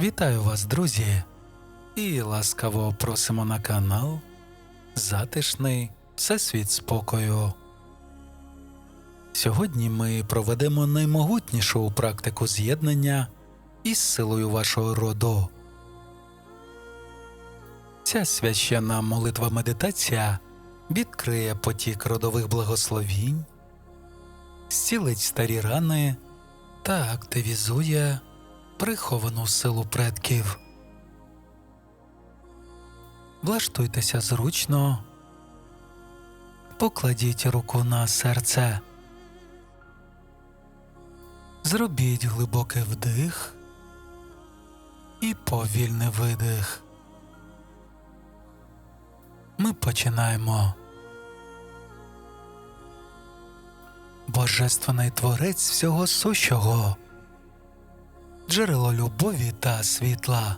Вітаю вас, друзі, і ласкаво просимо на канал Затишний Всесвіт спокою. Сьогодні ми проведемо наймогутнішу практику з'єднання із силою вашого роду. Ця священна молитва медитація відкриє потік родових благословінь, зцілить старі рани та активізує приховану силу предків. Влаштуйтеся зручно, покладіть руку на серце, зробіть глибокий вдих і повільний видих. Ми починаємо. Божественний творець всього сущого, джерело любові та світла.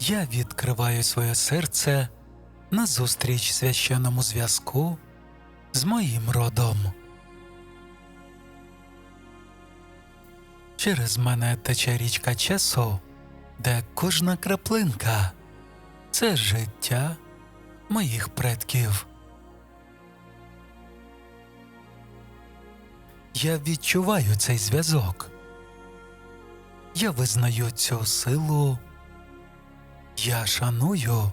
Я відкриваю своє серце назустріч священному зв'язку з моїм родом. Через мене тече річка часу, де кожна краплинка це життя моїх предків. Я відчуваю цей зв'язок. Я визнаю цю силу, я шаную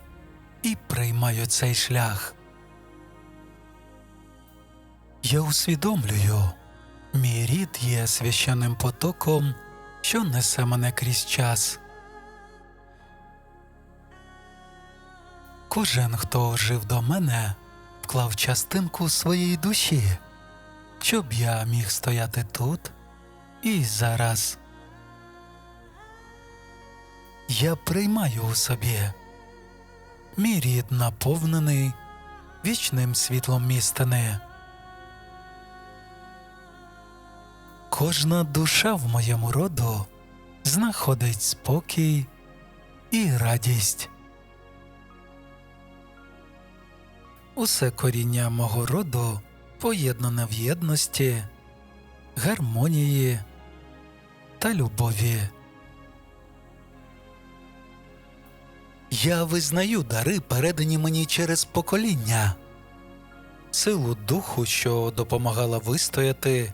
і приймаю цей шлях. Я усвідомлюю, мій рід є священним потоком, що несе мене крізь час. Кожен, хто жив до мене, вклав частинку своєї душі, щоб я міг стояти тут і зараз. Я приймаю у собі мій рід наповнений вічним світлом містини. Кожна душа в моєму роду знаходить спокій і радість. Усе коріння мого роду поєднане в єдності, гармонії та любові. Я визнаю дари, передані мені через покоління, силу духу, що допомагала вистояти,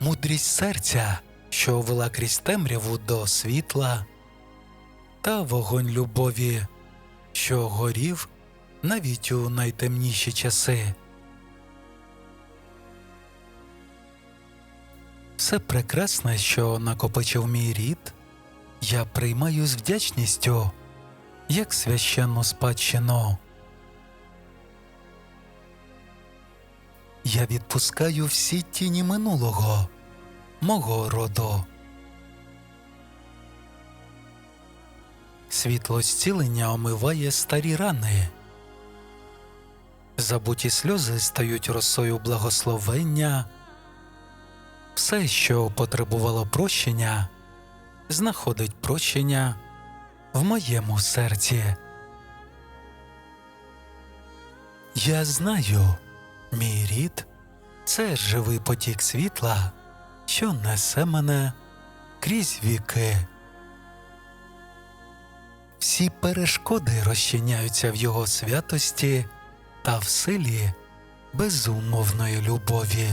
мудрість серця, що вела крізь темряву до світла, та вогонь любові, що горів навіть у найтемніші часи. Все прекрасне, що накопичив мій рід, я приймаю з вдячністю як священну спадщину. Я відпускаю всі тіні минулого, мого роду. Світло зцілення омиває старі рани. Забуті сльози стають росою благословення. Все, що потребувало прощення, знаходить прощення в моєму серці. Я знаю, мій рід це живий потік світла, що несе мене крізь віки. Всі перешкоди розчиняються в його святості та в силі безумовної любові.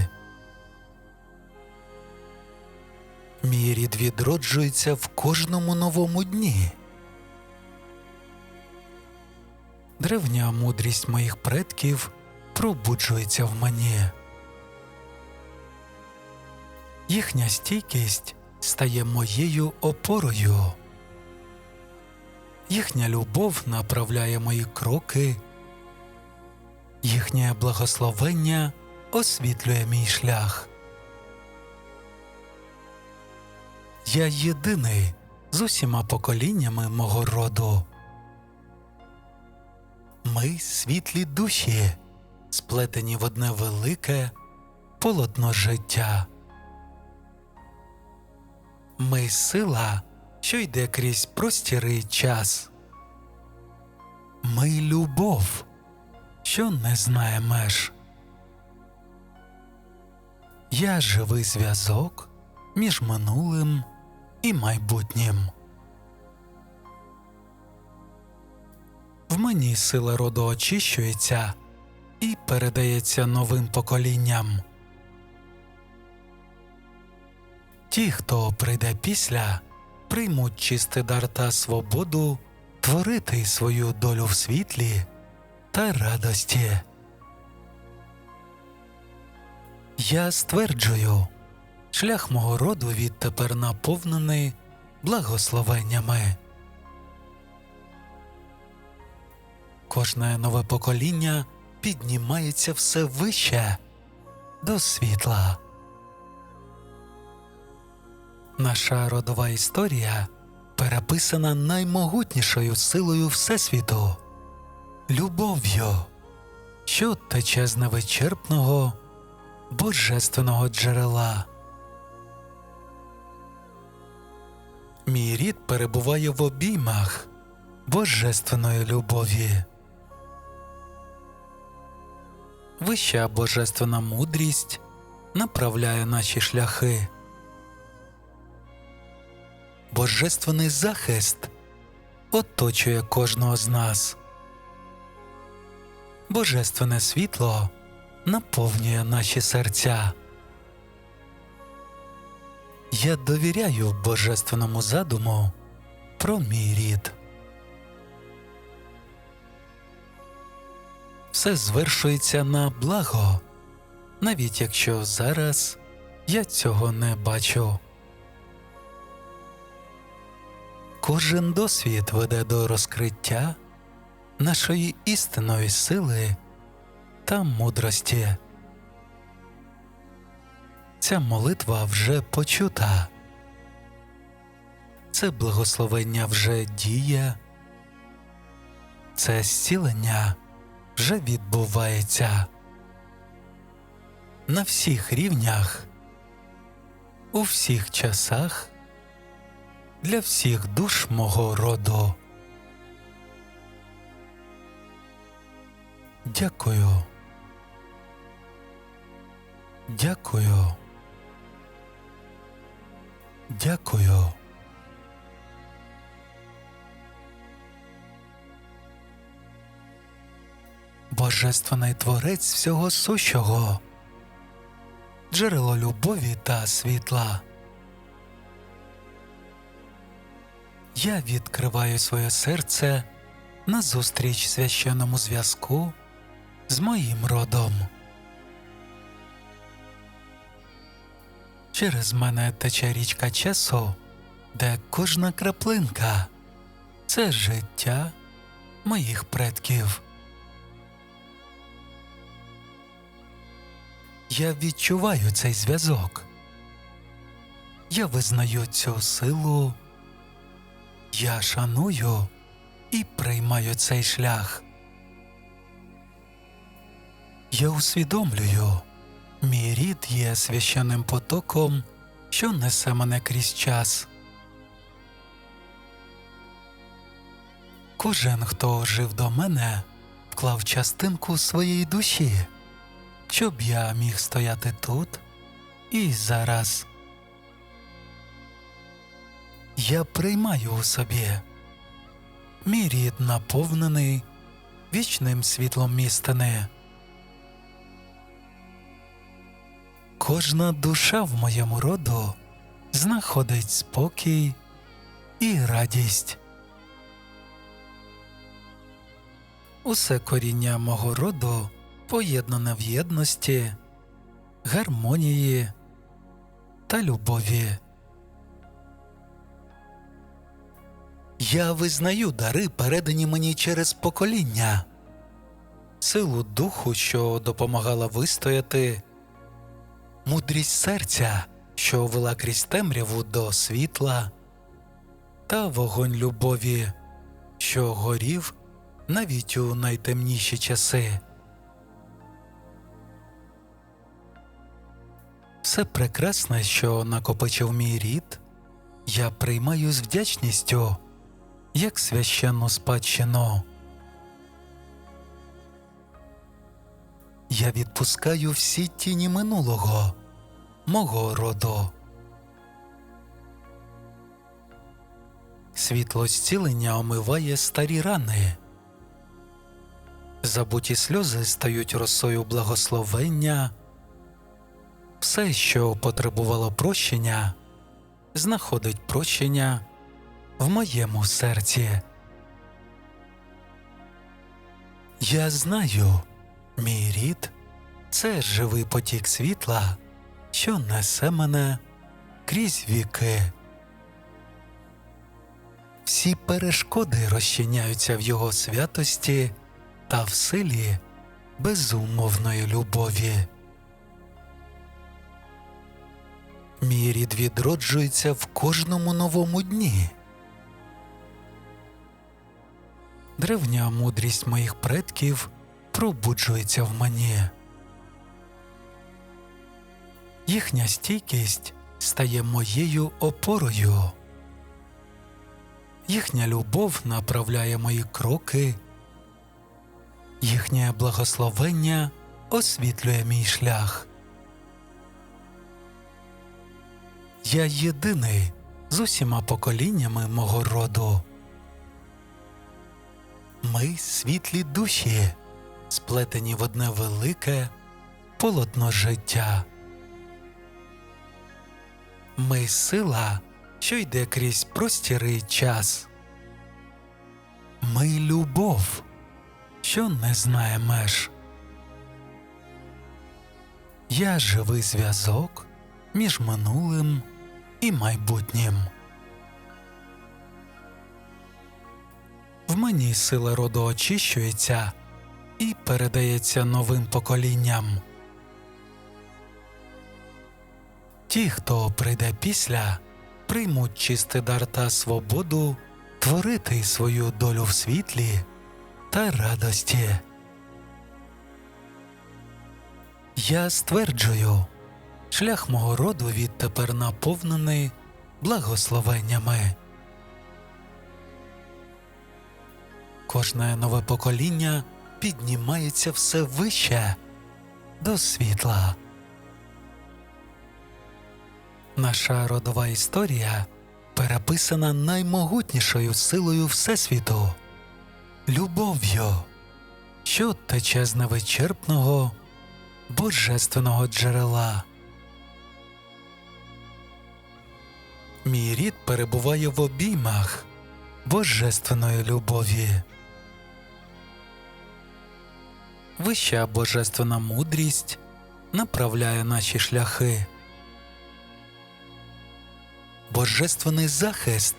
Мій рід відроджується в кожному новому дні. Древня мудрість моїх предків пробуджується в мені. Їхня стійкість стає моєю опорою. Їхня любов направляє мої кроки, їхнє благословення освітлює мій шлях. Я єдиний з усіма поколіннями мого роду. Ми світлі душі, сплетені в одне велике полотно життя. Ми сила, що йде крізь простірий час. Ми любов, що не знає меж. Я живий зв'язок між минулим і майбутнім. В мені сила роду очищується і передається новим поколінням. Ті, хто прийде після, приймуть чистий дар та свободу творити свою долю в світлі та радості. Я стверджую, шлях мого роду відтепер наповнений благословеннями. Кожне нове покоління піднімається все вище до світла. Наша родова історія переписана наймогутнішою силою Всесвіту любов'ю, що тече з невичерпного божественного джерела. Мій рід перебуває в обіймах божественної любові. Вища божественна мудрість направляє наші шляхи. Божественний захист оточує кожного з нас. Божественне світло наповнює наші серця. Я довіряю божественному задуму про мій рід. Все звершується на благо, навіть якщо зараз я цього не бачу. Кожен досвід веде до розкриття нашої істинної сили та мудрості. Ця молитва вже почута, це благословення вже діє, це зцілення вже відбувається на всіх рівнях, у всіх часах для всіх душ мого роду. Дякую. Дякую. Дякую. Божественний творець всього сущого, джерело любові та світла. Я відкриваю своє серце назустріч священному зв'язку з моїм родом. Через мене тече річка часу, де кожна краплинка це життя моїх предків. Я відчуваю цей зв'язок. Я визнаю цю силу. Я шаную і приймаю цей шлях. Я усвідомлюю, мій рід є священним потоком, що несе мене крізь час. Кожен, хто жив до мене, вклав частинку своєї душі, щоб я міг стояти тут і зараз. Я приймаю у собі мій рід наповнений вічним світлом істини. Кожна душа в моєму роду знаходить спокій і радість. Усе коріння мого роду поєднане в єдності, гармонії та любові. Я визнаю дари, передані мені через покоління, силу духу, що допомагала вистояти, мудрість серця, що вела крізь темряву до світла, та вогонь любові, що горів навіть у найтемніші часи. Все прекрасне, що накопичив мій рід, я приймаю з вдячністю як священну спадщину. Я відпускаю всі тіні минулого, мого роду. Світло зцілення омиває старі рани. Забуті сльози стають росою благословення. Все, що потребувало прощення, знаходить прощення в моєму серці. Я знаю мій рід це живий потік світла, що несе мене крізь віки. Всі перешкоди розчиняються в його святості та в силі безумовної любові. Мій рід відроджується в кожному новому дні. Древня мудрість моїх предків пробуджується в мені. Їхня стійкість стає моєю опорою. Їхня любов направляє мої кроки, їхнє благословення освітлює мій шлях. Я єдиний з усіма поколіннями мого роду. Ми світлі душі, сплетені в одне велике полотно життя. Ми сила, що йде крізь простір і час. Ми любов, що не знає меж. Я живий зв'язок між минулим і майбутнім. В мені сила роду очищується і передається новим поколінням. Ті, хто прийде після, приймуть чистий дар та свободу творити свою долю в світлі та радості. Я стверджую, шлях мого роду відтепер наповнений благословеннями. Кожне нове покоління піднімається все вище до світла. Наша родова історія переписана наймогутнішою силою Всесвіту, любов'ю, що тече з невичерпного божественного джерела. Мій рід перебуває в обіймах божественної любові. Вища божественна мудрість направляє наші шляхи. Божественний захист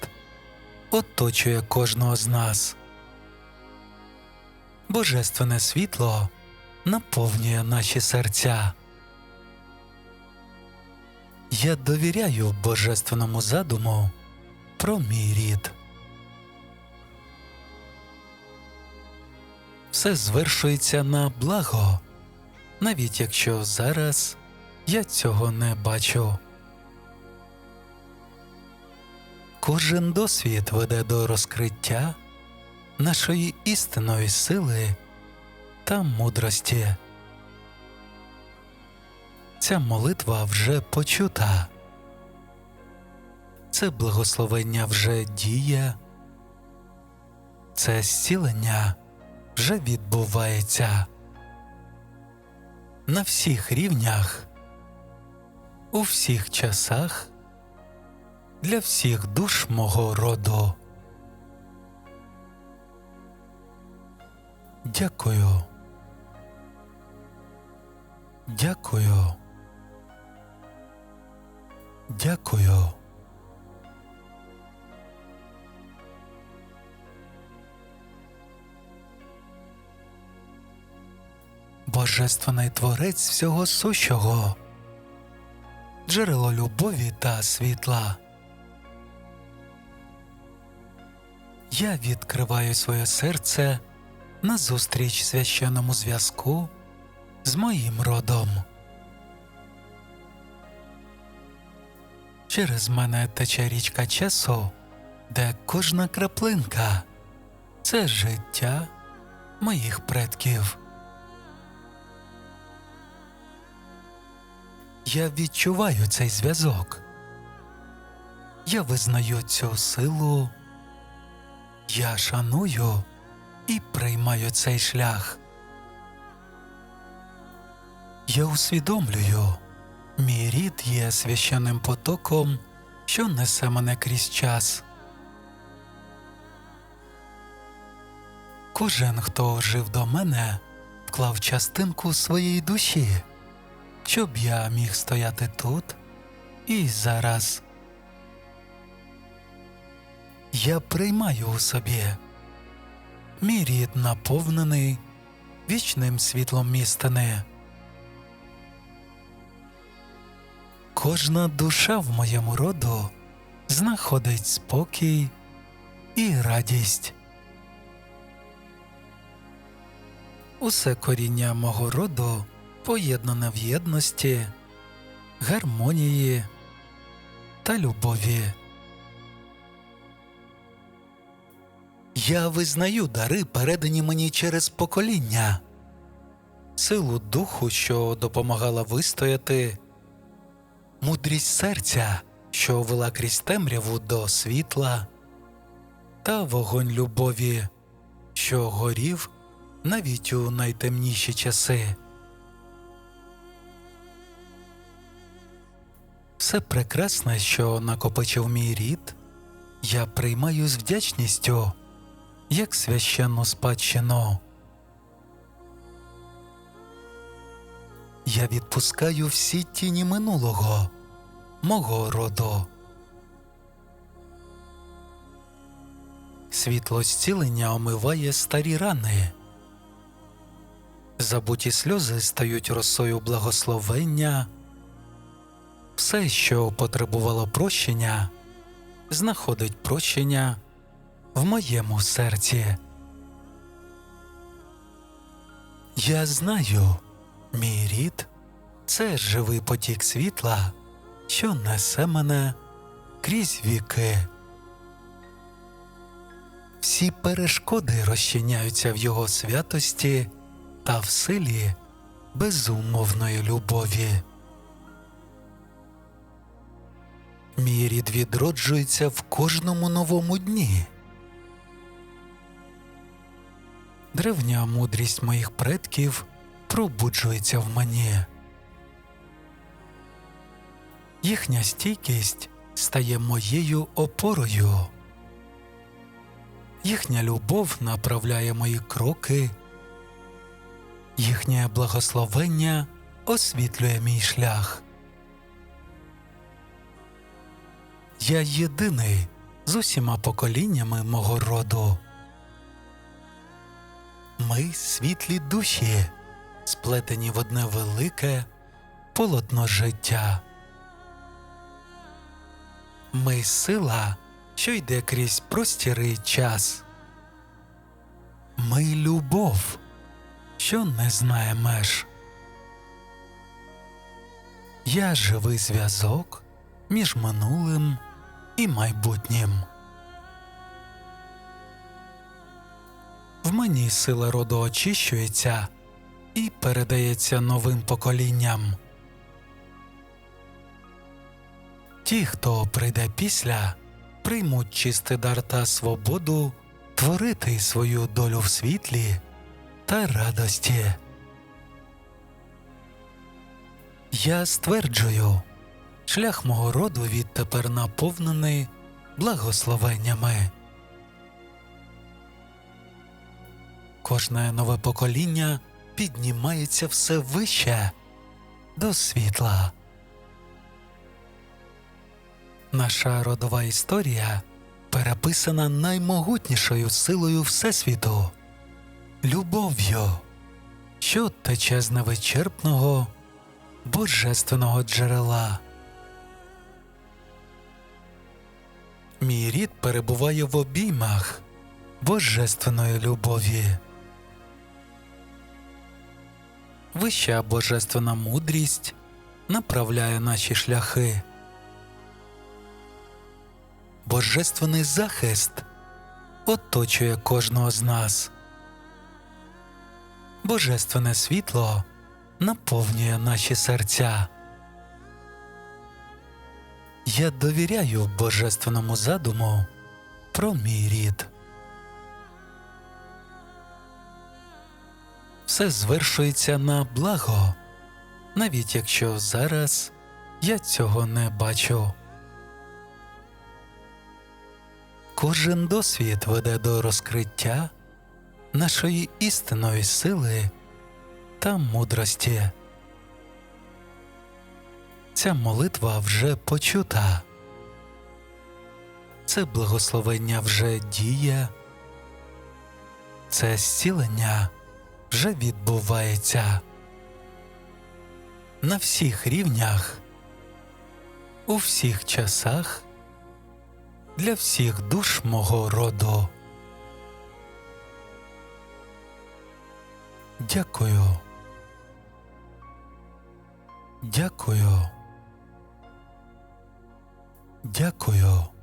оточує кожного з нас. Божественне світло наповнює наші серця. Я довіряю божественному задуму про мій рід. Все звершується на благо, навіть якщо зараз я цього не бачу. Кожен досвід веде до розкриття нашої істинної сили та мудрості. Ця молитва вже почута. Це благословення вже діє, це зцілення вже відбувається на всіх рівнях, у всіх часах для всіх душ мого роду. Дякую. Дякую. Дякую. Божественний творець всього сущого, джерело любові та світла. Я відкриваю своє серце назустріч священному зв'язку з моїм родом. Через мене тече річка часу, де кожна краплинка це життя моїх предків. Я відчуваю цей зв'язок. Я визнаю цю силу Я шаную і приймаю цей шлях. Я усвідомлюю, мій рід є священним потоком, що несе мене крізь час. Кожен, хто жив до мене, вклав частинку своєї душі, щоб я міг стояти тут і зараз. Я приймаю у собі. Мій рід наповнений вічним світлом істини. Кожна душа в моєму роду знаходить спокій і радість. Усе коріння мого роду поєднане в єдності, гармонії та любові. Я визнаю дари, передані мені через покоління, силу духу, що допомагала вистояти, мудрість серця, що вела крізь темряву до світла, та вогонь любові, що горів навіть у найтемніші часи. Все прекрасне, що накопичив мій рід, я приймаю з вдячністю як священну спадщину. Я відпускаю всі тіні минулого, мого роду. Світло зцілення омиває старі рани. Забуті сльози стають росою благословення. Все, що потребувало прощення, знаходить прощення в моєму серці. Я знаю, мій рід це живий потік світла, що несе мене крізь віки. Всі перешкоди розчиняються в його святості та в силі безумовної любові. Мій рід відроджується в кожному новому дні. Древня мудрість моїх предків пробуджується в мені. Їхня стійкість стає моєю опорою. Їхня любов направляє мої кроки, їхнє благословення освітлює мій шлях. Я єдиний з усіма поколіннями мого роду. Ми світлі душі, сплетені в одне велике полотно життя. Ми сила, що йде крізь простір і час. Ми любов, що не знає меж. Я живий зв'язок між минулим і майбутнім. В мені сила роду очищується і передається новим поколінням. Ті, хто прийде після, приймуть чистий дар та свободу творити свою долю в світлі та радості. Я стверджую, шлях мого роду відтепер наповнений благословеннями. Кожне нове покоління піднімається все вище до світла. Наша родова історія переписана наймогутнішою силою Всесвіту, любов'ю, що тече з невичерпного божественного джерела. Мій рід перебуває в обіймах божественної любові. Вища божественна мудрість направляє наші шляхи. Божественний захист оточує кожного з нас. Божественне світло наповнює наші серця. Я довіряю божественному задуму про мій рід. Все звершується на благо, навіть якщо зараз я цього не бачу. Кожен досвід веде до розкриття нашої істинної сили та мудрості. Ця молитва вже почута. Це благословення вже діє. Це зцілення вже відбувається на всіх рівнях, у всіх часах, для всіх душ мого роду. Дякую. Дякую. Дякую.